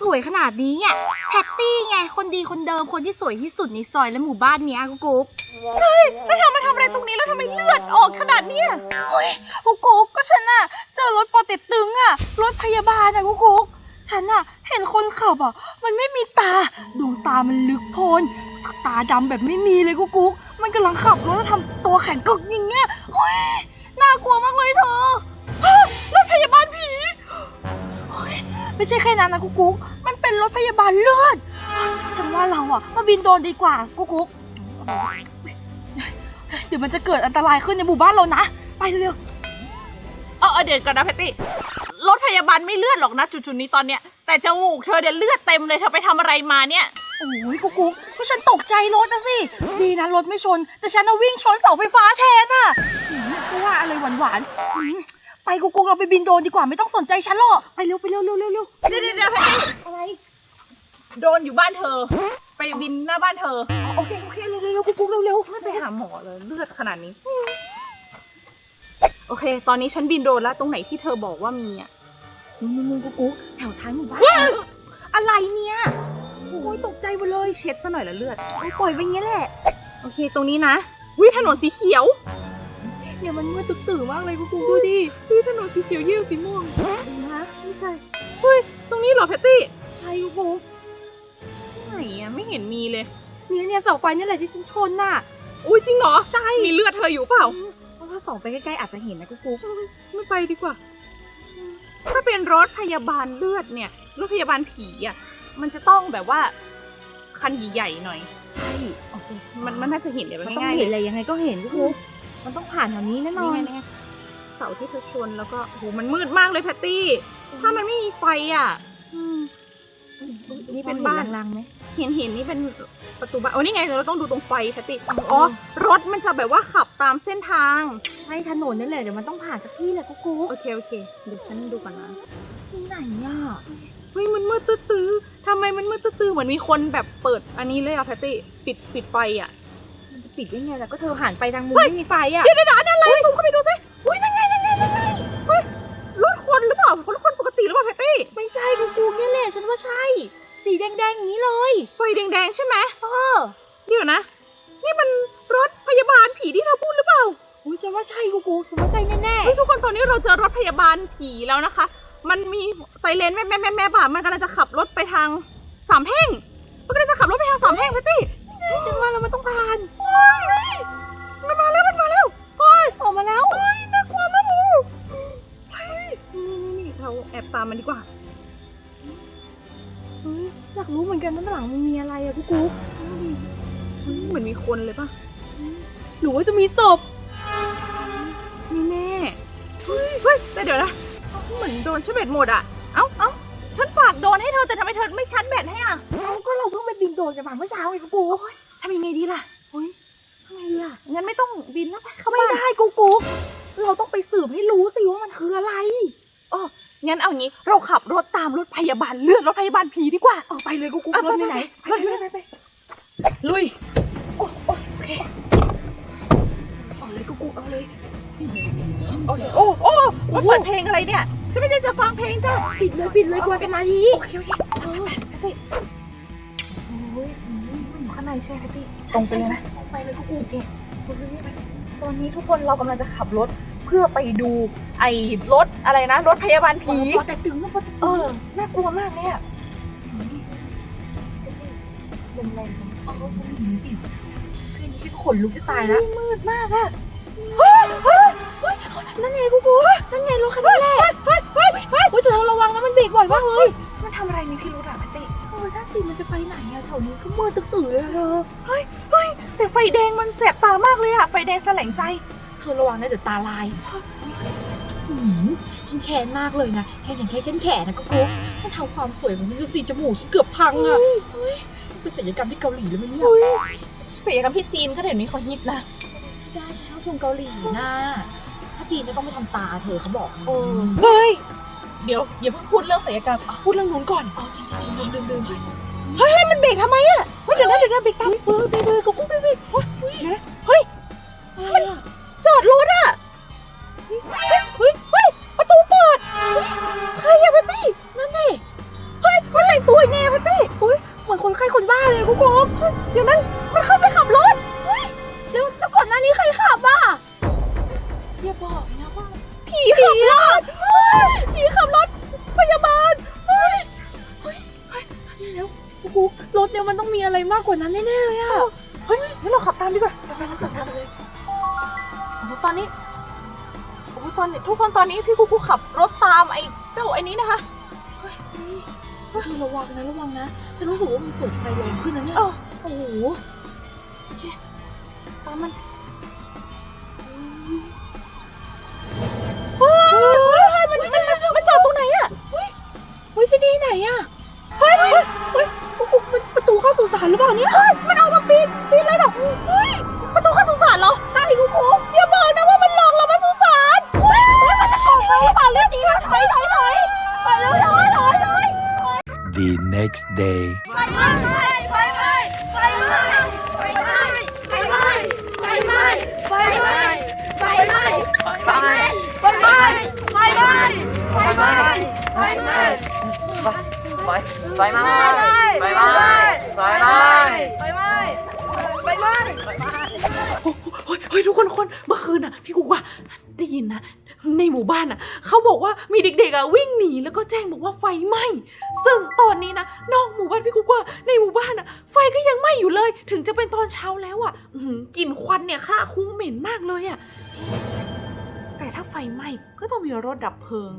สวยขนาดนี้เนี่ยแพตตี้ไง คนดีคนเดิมคนที่สวยที่สุดในซอยและหมู่บ้านเนี้ยกุ๊กกุ๊กแล้วเธอมาทำอะไรตรงนี้แล้วทำไมเลือดออกขนาดเนี้ยเฮ้ยกุ๊กกุ๊กก็ฉันอะเจอรถปอเต็กตึงอะรถพยาบาลอะกุ๊กกุ๊กฉันอะเห็นคนขับอะมันไม่มีตาดวงตามันลึกโพนตาดำแบบไม่มีเลยกุ๊กกุ๊กมันกำลังขับรถแล้วทำตัวแข็งกึกอย่างเงี้ยเฮ้ยน่ากลัวมากเลยเธอรถพยาบาลผี ไม่ใช่แค่นั้นนะกุ๊กกุ๊กมันเป็นรถพยาบาลเลือดฉันว่าเราอะมาบินโดรนดีกว่ากุ๊กกุ๊กเดี๋ยวมันจะเกิดอันตรายขึ้นในหมู่บ้านเรานะ ไปเร็วเออเออเดี๋ยวก่อนนะแพตตี้รถพยาบาลไม่เลือดหรอกนะจุดๆนี้ตอนเนี้ยแต่จมูกเธอเดี๋ยวเลือดเต็มเลยเธอไปทำอะไรมาเนี่ยๆโอ้ยกุ๊กกุ๊กก็ฉันตกใจรถนะสิ ดีนะรถไม่ชน แต่ฉันน่ะวิ่งชนเสาไฟฟ้าแทนอะหืมก็ว่าอะไรหวานๆหืม ไปกุ๊กกุ๊กเราไปบินโดรนดีกว่าไม่ต้องสนใจฉันหรอกไปเร็วไปเร็วเร็วเร็วเร็วเดี๋ยวเดี๋ยวเดี๋ยวแพตตี้อะไรโดนอยู่บ้านเธอ ไปบินหน้าบ้านเธออ๋อโอเคโอเคเร็วเร็วเร็วกุ๊กกุ๊กเร็วเร็วไม่ไปหาหมอเลยเลือดขนาดนี้ โอเค ตอนนี้ฉันบินโดรนแล้วตรงไหนที่เธอบอกว่ามีอะนู่นนู่นนู่นกุ๊กกุ๊กแถวท้ายหมู่บ้านอะไรเนี่ยโอ้ยตกใจหมดเลยเช็ดซะหน่อยละเลือดโอ้ยปล่อยไปงี้แหละ โอเค ตรงนี้นะวิถนนสีเขียว เนี่ยมันมืดตึ๊ตื่มากเลยกุ๊กกุ๊กดูดิวิถนนสีเขียวเยี่ยวสีม่วงนะไม่ใช่เฮ้ยตรงนี้เหรอแพตตี้ใช่กุ๊กกุ๊กไหนอะไม่เห็นมีเลยเนี่ยเนี่ยเสาไฟนี่แหละที่ฉันชนน่ะอุ้ยจริงเหรอใช่มีเลือดเธออยู่เปล่าเพราะว่าส่องไปใกล้ๆอาจจะเห็นนะกุ๊กกุ๊กไม่ไปดีกว่า ถ้าเป็นรถพยาบาลเลือดเนี่ยรถพยาบาลผีอะมันจะต้องแบบว่าคันใหญ่ๆหน่อย ใช่โอเคมันมันน่าจะเห็นเดี๋ยวมันต้องง่ายๆเห็นอะไรยังไงก็เห็นกุ๊กกุ๊ก มันต้องผ่านแถวนี้แน่นอนี่นไงนี่ไงเสาที่เธอชนแล้วก็โหมันมืดมากเลยแพตตี้ ถ้ามันไม่มีไฟอะอืมนี่เป็นบ้านลางๆไหมเห็นเห็นนี่เป็นประตูบ้านโอ้นี่ไงเราต้องดูตรงไฟแพตตี้อ๋อรถมันจะแบบว่าขับตามเส้นทางใช่ถนนนั่นแหละเดี๋ยวมันต้องผ่านสักที่แหละกุ๊กกุ๊กโอเคโอเคเดี๋ยวฉันดูก่อนนะที่ไหนอะเฮ้ยมันมืดตื้อๆทำไมมันมืดตื้อๆเหมือนมีคนแบบเปิดอันนี้เลยอะแพตตี้ปิดปิดไฟอะมันจะ ปิดได้ไงล่ะก็เธอหันไปทางมุมไม่มีไฟอะเดี๋ยวเดี๋ยวอันนั้นอะไรซูมเข้าไปดูสิอุ้ยนั่นไงนั่นไงนั่นไงเฮ้ยรถคนหรือเปล่ารถคนปกติหรือเปล่าแพตตี้ไม่ใช่กุ๊กกุ๊กเนี่ยแหละฉันว่าใช่ สีแดงๆอย่างนี้เลย ไฟแดงๆใช่ไหมเออเดี๋ยวนะ นี่มันรถพยาบาลผีที่เธอพูดหรือเปล่าอุ้ยฉันว่าใช่กุ๊กกุ๊กฉันว่าใช่แน่เฮ้ยทุกคนตอนนี้เราเจอรถพยาบาลผีแล้วนะคะ มันมีไซเรนแม่แม่แม่แม่บ่ามันกำลังจะขับรถไปทางสามแพร่งมันกำลังจะขับรถไปทางสามแพร่งแพตตี้ๆเฮ้ยฉันว่าแล้วมันต้องผ่านโอ้ย มันมาแล้วมันมาแล้วเฮ้ยออกมาแล้วเฮ้ยน่ากลัวมากหมูเฮ้ยนี่นี่นี่เราแอบตามมันดีกว่าเฮ้ยอยากรู้เหมือนกันด้านหลังมันมีอะไรอะกุ๊กกุ๊กเฮ้ยเหมือนมีคนเลยป่ะหรือว่าจะมีศพมีแน่เฮ้ยเฮ้ยแต่เดี๋ยวนะเหมือนโดนชาร์จแบตหมดอะเอ้าเอ้าฉันฝากโดนให้เธอแต่ทำไมเธอไม่ชาร์จแบตให้อะเราก็เราเพิ่งไปบินโดรนกันมาเมื่อเช้าไงกุ๊กกุ๊กทำยังไงดีล่ะเฮ้ยทำไงดี อะงั้นไม่ต้องบินแล้วไปเข้าไม่บ้านได้กุ๊กกุ๊กเราต้องไปสืบให้รู้สิว่ามันคืออะไรอ๋องั้นเอางี้เราขับรถตามรถพยาบาลเลือดรถพยาบาลผีดีกว่าออกไปเลยกุ๊กกุ๊กอะรถไปไหนรถอยู่ไหนไปไปลุยโอ้โอ้โอเคเอาเลยกุ๊กกุ๊กเอาเลยโอเคโอ้โอ้มันเปิดเพลงอะไรเนี่ยฉันไม่ได้จะฟังเพลงจ้ะปิดเลยปิดเลยกลัวสมาธิโอเคโอเคเออแพตตี้โอ้ยมันอยู่ข้างในใช่ไหมแพตตี้ตรงไปเลยนะตรง ไปเลยกุ๊กกุ๊กโอเคตอนนี้ทุกคนเรากำลังจะขับรถเพื่อไปดูไอ้รถอะไรนะ รถพยาบาลผีพอแต่ตึงก็พอแต่เอตึงอน่ากลัวมากเลยอะลมแรงเอารถเธอหนีสิแค่นี้ฉันก็ขนลุกจะตายแล้วมืดมากอะนั่นไงกูกูนั่นไงรถคันนี้แหละเฮ้ยเฮ้ยเฮ้ยเฮ้ยเธอระวังนะมันเบรกบ่อยมากเลย มันทำอะไรมีพิรุธอะแพตตี้เออนั่นสิมันจะไปไหนอะแถวนี้ก็มืดตึ๊ตื่นเลยอะเธอเฮ้ยเฮ้ย แต่ไฟแดงมันแสบตามากเลยอะไฟแดงแสลงใจ เธอระวังนะเดี๋ยวตาลายหืมฉันแค้นมากเลยนะแค่อย่างแค่ฉันแขนนะกูกูมันทำความสวยของฉันดูสิจมูกฉันเกือบพังอะเฮ้ยเป็นศัลยกรรมที่เกาหลีเลยมั้ยเนี่ยเสียกันที่จีนก็เดี๋ยวนี้เขาฮิตนะไม่ได้ฉันชอบชมเกาหลีนะถ้าจีนก็ต้องไปทำตาเธอเขาบอกเออเฮ้ยเดี๋ยวอย่าเพิ่งพูดเรื่องศัลยกรรมอะพูดเรื่องนู้นก่อนอ๋อจริงจริงลืมลืมลืมเฮ้ยมันเบรกทำไมอะ เดี๋ยวนะเดี๋ยวนะเบรกตามเบร์เบรกเบรกกูเบรกเบรกเฮ้ยเฮ้ยมันจอดรถอะเฮ้ยเฮ้ยประตูเปิดใครอะพัตตี้นั่นไงเฮ้ยมันแต่งตัวไงพัตตี้อุ้ยเหมือนคนไข้คนบ้าเลยกูโกงเดี๋ยวนั้นมันเข้าไปขับรถเฮ้ยแล้วแล้วก่อนหน้านี้ใครขับอะอย่าบอกนะว่าผีขับรถผีขับรถ อ้โหรถเนี่ยมันต้องมีอะไรมากกว่านั้นแน่ๆเลยอะเฮ้ยงั้นเราขับตามดีกว่าไปไปเราขับตามเลยโอ้โหตอนนี้โอ้โหตอนนี้ทุกคนตอนนี้พี่กูกูขับรถตามไอ้เจ้าไอ้นี้นะคะเฮ้ยนี่ระวังนะระวังนะฉันรู้สึกว่ามันเปิดไฟแรงขึ้นนะเนี่ยเออโอ้โหตามมัน day. ไฟไหม้ไฟไหม้ไฟไหม้ไฟไหม้ไฟไหม้ไฟไหม้ไฟไหม้ไฟไหม้ไฟไหม้ไฟไหม้ไฟไหม้ไฟไหม้ไฟไหม้ไฟไฟไหม้ไฟไหม้ไฟไหม้ไฟไหม้ไฟไหม้ คนทุกคนเมื่อคืนน่ะ พี่กูว่าได้ยินนะในหมู่บ้านน่ะ เขาบอกว่ามีเด็กๆอะวิ่งหนีแล้วก็แจ้งบอกว่าไฟไหม้ซึ่งตอนนี้นะนอกหมู่บ้านพี่กูว่าในหมู่บ้านอะ ไฟก็ยังไหม้อยู่เลย ถึงจะเป็นตอนเช้าแล้วอะกลิ่นควันเนี่ยคละคุ้งเหม็นมากเลยอะแต่ถ้าไฟไหม้ก็ต้องมีรถดับเพลิง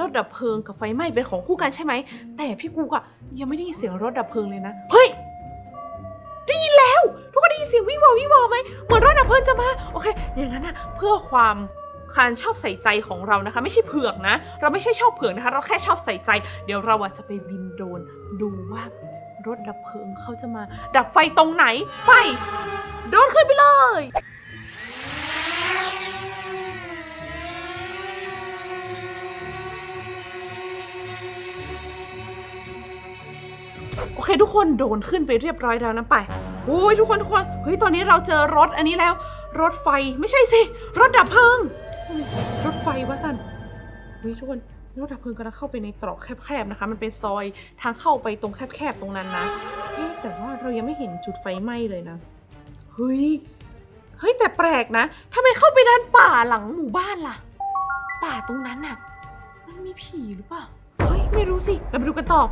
รถดับเพลิงกับไฟไหม้เป็นของคู่กันใช่ไหมแต่พี่กูอะยังไม่ได้ยินเสียงรถดับเพลิงเลยนะเฮ้ย เสียงวิวววิววไหมเหมือนรถดับเพลิงจะมา โอเค อย่างนั้นนะเพื่อความการชอบใส่ใจของเรานะคะ ไม่ใช่เผือกนะ เราไม่ใช่ชอบเผือกนะคะ เราแค่ชอบใส่ใจ เดี๋ยวเราอะจะไปบินโดนดูว่ารถดับเพลิงเขาจะมา ดับไฟตรงไหนไป โดนขึ้นไปเลยโอเคทุกคนโดนขึ้นไปเรียบร้อยแล้วนะไป อ้ยทุกคนทุกคนเฮ้ยตอนนี้เราเจอรถอันนี้แล้ว รถไฟไม่ใช่สิรถดับเพลิงรถไฟวะสันเฮ้ยทุกคนรถดับเพลิงกำลังเข้าไปในตรอกแคบๆนะคะ มันเป็นซอยทางเข้าไปตรงแคบๆตรงนั้นนะเฮ้ยแต่ว่าเรายังไม่เห็นจุดไฟไหม้เลยนะเฮ้ยเฮ้ยแต่แปลกนะทำไมเข้าไปด้านป่าหลังหมู่บ้านล่ะ ป่าตรงนั้นน่ะ มันมีผีหรือเปล่าเฮ้ยไม่รู้สิเราไปดูกันต่อ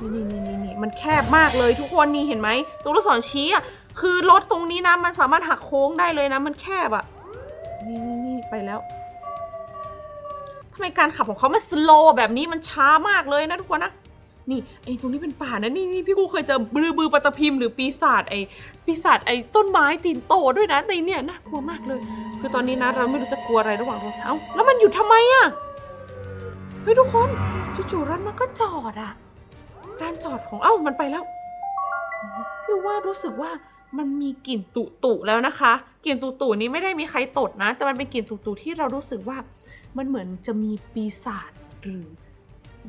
นี่นี่นี่นี่มันแคบมากเลยทุกคนนี่เห็นไหมตรงลูกศรชี้อะคือรถตรงนี้นะมันสามารถหักโค้งได้เลยนะมันแคบอะนี่นี่นี่ไปแล้วทำไมการขับของเขามันสโลว์แบบนี้มันช้ามากเลยนะทุกคนนะนี่ไอ้ตรงนี้เป็นป่านะนี่นี่พี่กูเคยเจอบือบือปัตพิมหรือปีศาจไอ้ปีศาจไอ้ต้นไม้ตีนโตด้วยนะในเนี่ยน่ากลัวมากเลย คือตอนนี้นะเราไม่รู้จะกลัวอะไรระหว่างรถเอ้าแล้วมันหยุดทำไมอะเฮ้ยทุกคนจู่ๆรถมันก็จอดอะ การจอดของเอ้ามันไปแล้วพี่ว่ารู้สึกว่ามันมีกลิ่นตุตุแล้วนะคะกลิ่นตุตุนี้ไม่ได้มีใครตดนะ แต่มันเป็นกลิ่นตุตุที่เรารู้สึกว่ามันเหมือนจะมีปีศาจหรือ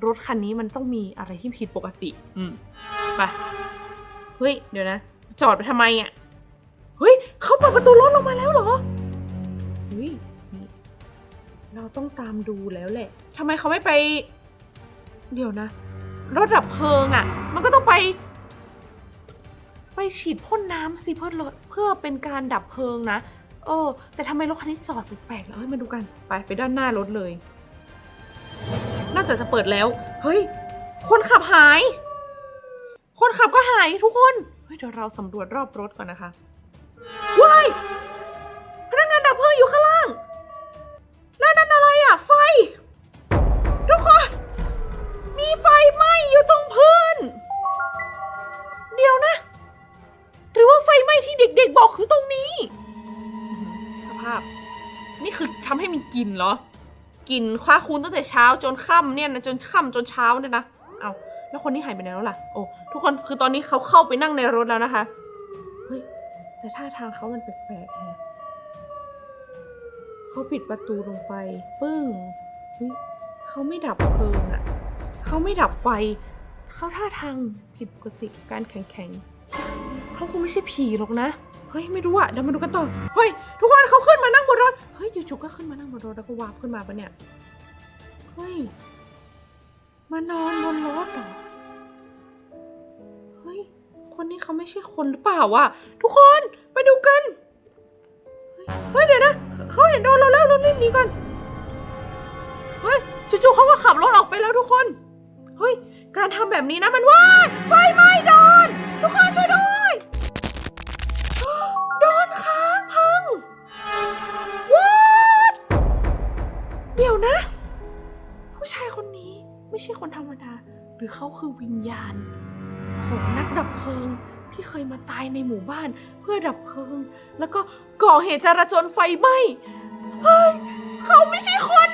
รถคันนี้มันต้องมีอะไรที่ผิดปกติ อืมไปเฮ้ยเดี๋ยวนะ จอดไปทำไมอะเฮ้ยเขาเปิดประตูรถลงมาแล้วเหรอเฮ้ยเราต้องตามดูแล้วแหละทำไมเขาไม่ไป เดี๋ยวนะ รถดับเพลิงอะ่ะ มันก็ต้องไป ไปฉีดพ่นน้ำสิเพื่อลดเพื่อเป็นการดับเพลิงนะเออ แต่ทำไมรถคันนี้จอดแปลกๆแล้วเฮ้ยมาดูกันไปไปด้านหน้ารถเลยน่าจะจะเปิดแล้ว เฮ้ย คนขับหาย คนขับก็หายทุกคน เฮ้ยเดี๋ยวเราสำรวจรอบรถก่อนนะคะว้าย กินเหรอ กินคว้าคูณตั้งแต่เช้าจนค่ำเนี่ยนะจนค่ำจนเช้าเนี่ยนะเอาแล้วคนที่หายไปไหนแล้วล่ะ โอ้ทุกคนคือตอนนี้เขาเข้าไปนั่งในรถแล้วนะคะเฮ้ยแต่ท่าทางเขามันแปลกๆฮะเขาปิดประตูลงไป ปึ้งเฮ้ยเขาไม่ดับเพลิงอะเขาไม่ดับไฟเขาท่าทางผิดปกติการแข็งแข็งๆ เขาคงไม่ใช่ผีหรอกนะ เฮ้ยไม่รู้อะเดี๋ยวมาดูกันต่อ เฮ้ยทุกคนเขาขึ้นมานั่งบนรถ เฮ้ยจู่ๆก็ขึ้นมานั่งบนรถแล้วก็วาร์ปขึ้นมาปะเนี่ย เฮ้ย มานอนบนรถเหรอ เฮ้ยคนนี้เขาไม่ใช่คนหรือเปล่าวะทุกคนไปดูกัน เฮ้ยเดี๋ยวนะเขาเห็นโดนเราแล้วเรารีบหนีก่อน เฮ้ยจู่ๆเขาก็ขับรถออกไปแล้วทุกคน การทำแบบนี้นะมันว่าไฟไหม้โดนทุกคนช่วยด้วยโดนค้างพังว้าเดี๋ยวนะ ผู้ชายคนนี้ไม่ใช่คนธรรมดา หรือเขาคือวิญญาณ ของนักดับเพลิงที่เคยมาตายในหมู่บ้านเพื่อดับเพลิง แล้วก็ก่อเหตุจราจรไฟไหม้เฮ้ยเขาไม่ใช่คน